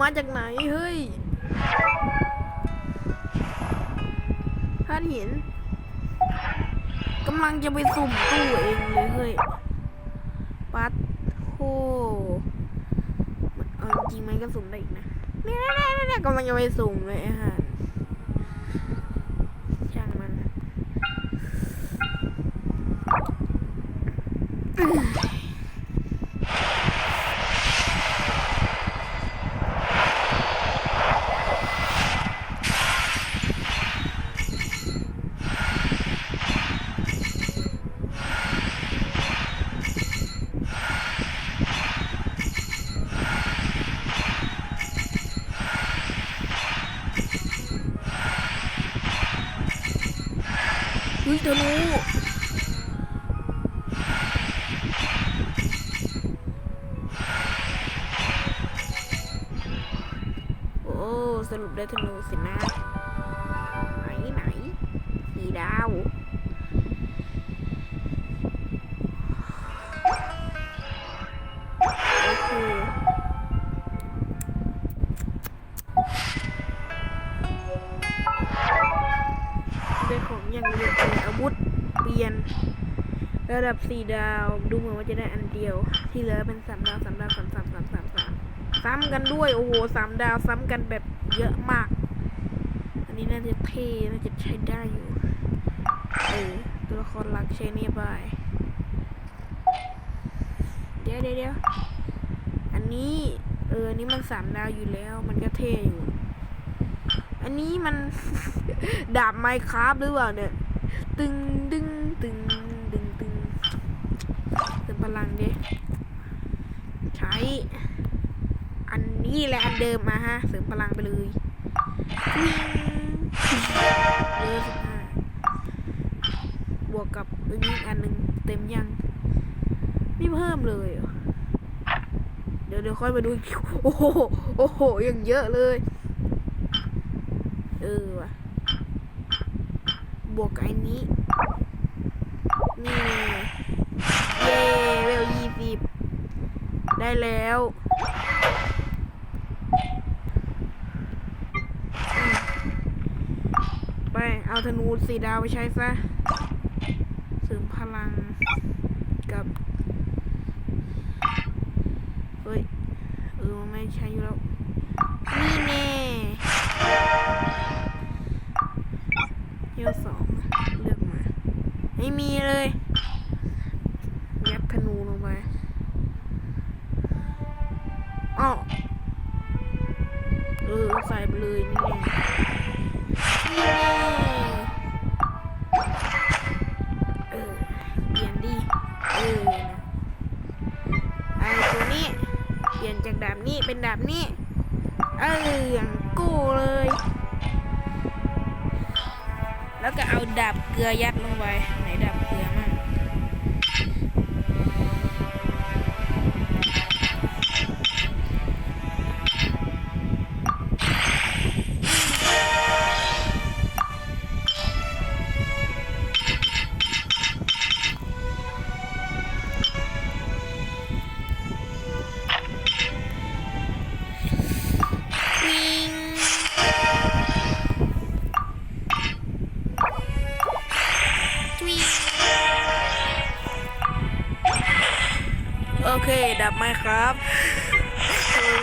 มาจากไหนเฮ้ยท่านเห็นกำลังจะไปสุ่มตู้เองเลยเฮ้ยปัดโหเอาจริงๆมันก็สุ่มได้อีกนะเนี่ยๆๆกำลังจะไปสุ่มเลยฮะหารช่างมัน เฮ้ยเธอรู้โอ้สรุปได้ธนูสินะไหนไหนสีดาว ระดับสี่ดาว ดูเหมือนว่าจะได้อันเดียว ที่เหลือเป็นสามดาวสามดาวสามสามสามสามสามซ้ำกันด้วย โอ้โหสามดาวซ้ำกันแบบเยอะมาก อันนี้น่าจะเท่น่าจะใช้ได้อยู่ เออตัวละครหลักใช้นี่ไปเดี๋ยวเดี๋ยวเดี๋ยวอันนี้ เอออันนี้มันสามดาวอยู่แล้ว มันก็เท่อยู่ อันนี้มัน ดาบไมค์คราฟหรือเปล่าเนี่ย ตึงดึงตึงตึง ลังดิใช้ อันนี้แหละอันเดิมมาฮะเสริมพลังไปเลยวิ่งเลอสิบห้าบวกกับอันนี้อันหนึ่งเต็มยัง ไม่เพิ่มเลยเดี๋ยวเดี๋ยวค่อยมาดูโอ้โหโอ้โหยังเยอะเลย เออว่ะบวกกับไอ้นี้นี่ ได้แล้ว ไป เอาธนูสีดาวไปใช้ซะเสริมพลังกับ เฮ้ย เออ ไม่ใช้อยู่แล้ว นี่แน่เที่ยวสองเลือกมา ไม่มีเลย จากดาบนี้เป็นดาบนี้ เอออย่างกู้เลย แล้วก็เอาดาบเกลือยัดลงไปไหนดา โอเค ดับไหมครับ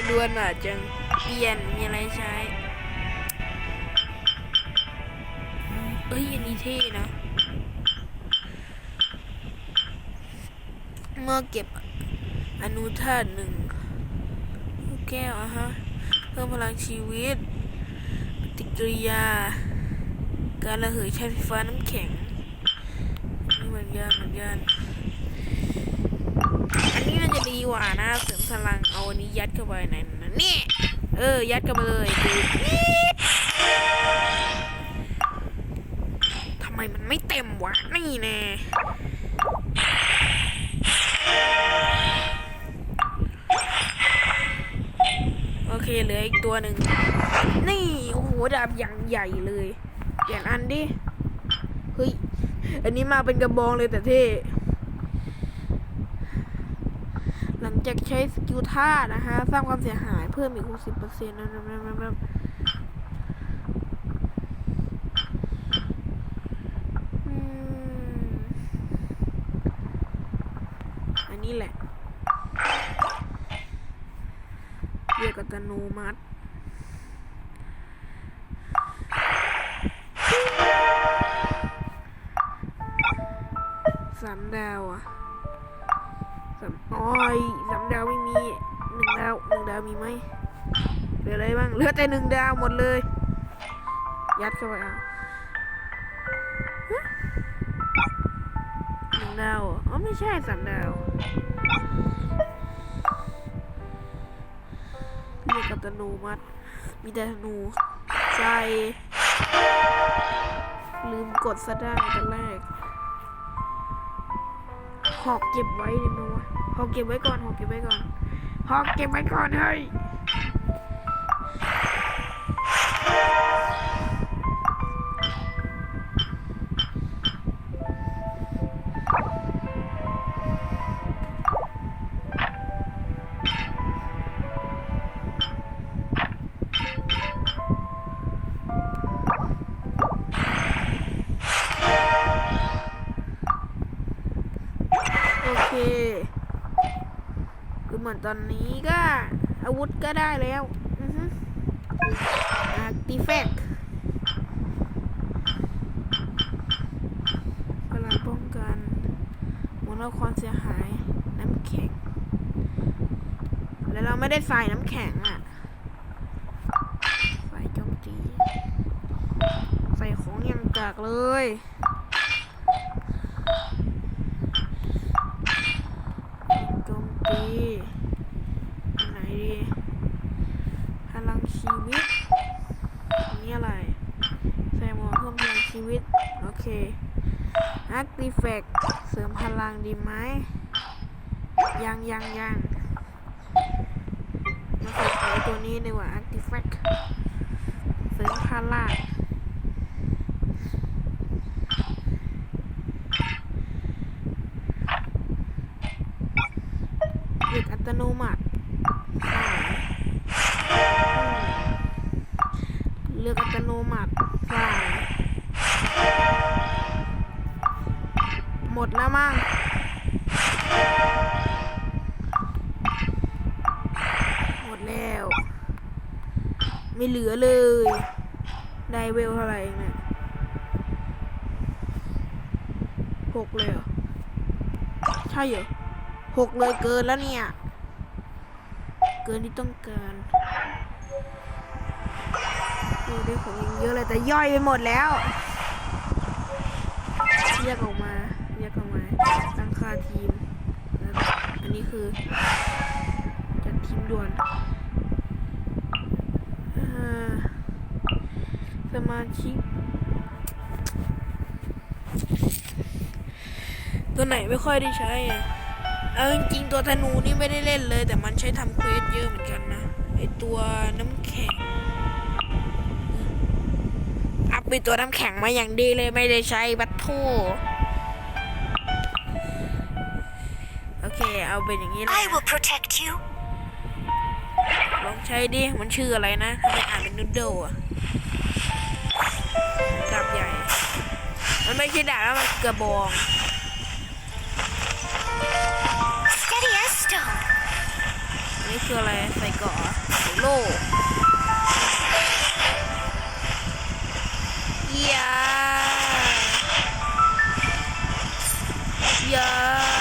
ดวนอะจังเปลี่ยนมีอะไรใช้เอ้ยอันนี้เท่นะเมื่อเก็บอนุธาตุหนึ่งแก้วอะฮะ เพิ่มพลังชีวิต ปฏิกิริยา การระเหยใช้ไฟฟ้าน้ำแข็ง นี่เหมือนกันเหมือนกัน อันนี้น่าจะดีกว่านะเสริมพลังเอาอันนี้ยัดเข้าไปในนั้นนี่เออ ยัดเข้าไปเลยดูทำไมมันไม่เต็มวะนี่แน่โอเคเหลืออีกตัวหนึ่งนี่โอ้โหดาบอย่างใหญ่เลยเปลี่ยนอันดิเฮ้ยอันนี้มาเป็นกระบองเลยแต่เท่ หลัง จากใช้สกิลท่านะฮะสร้างความเสียหายเพิ่มอีก 60%นะนะนะนะนะอืมอันนี้แหละเรียกอัตโนมัติสามดาวอะ อ้อยสามดาวไม่มีหนึ่งดาวหนึ่งดาวมีไหมเหลืออะไรบ้างเหลือแต่หนึ่งดาวหมดเลย ยัดเข้าไปอาฮะหนึ่งดาวอ๋อไม่ใช่สามดาวเรียกกับธนูมัด มีแต่ธนูใจ ลืมกดซะได้ตอนแรกหอกเก็บไว้ดิมั้ยวะ หกเก็บไว้ก่อนหกเก็บไว้ก่อนหกเก็บไว้ก่อนเฮ้ยโอเค คือเหมือนตอนนี้ก็ อาวุธก็ได้แล้วอือฮึอาร์ติแฟกพลังป้องกันมูลค่าความเสียหาย น้ำแข็ง แล้วเราไม่ได้ใส่น้ำแข็งอะใส่โจมตี ใส่ของอย่างกากเลย โจมตีอันไหนดีพลังชีวิตอันนี้อะไรใส่หมวกเพิ่มพลังชีวิต โอเคอาร์ติแฟกเสริมพลังดีไหมยังยังยังมาใส่ตัวนี้ดีกว่าอาร์ติแฟกเสริมพลังเด็กอั ตโนมัติเลือกอัตโนมัติใช่หมดแล้วมั้งหมดแล้ว ไม่เหลือเลย ได้เวลเท่าไหร่เองเนี่ยหกเลยเหรอ ใช่เหรอหกเลยเกินแล้วเนี่ย เกินที่ต้องการโอ้ได้ของยิงเยอะเลยแต่ย่อยไปหมดแล้วเรียกออกมาเรียกออกมาตั้งค่าทีมอันนี้คือจัดทีมด่วนอ่าสมาชิกตัวไหนไม่ค่อยได้ใช้อะ เอาจริงๆตัวธนูนี่ไม่ได้เล่นเลย แต่มันใช้ทำเควสเยอะเหมือนกันนะไอตัวน้ำแข็งอัพไปตัวน้ำแข็งมาอย่างดีเลยไม่ได้ใช้บัตโทโอเค เอาเป็นอย่างนี้เลย I นะ will protect you. ลองใช้ดิ มันชื่ออะไรนะทำไมอ่านเป็นนูดเดิลอะดาบใหญ่ มันไม่ใช่ดาบแล้วมันกระบอง stone. อันนี้คืออะไรใส่เกราะเหรอโล่ยายา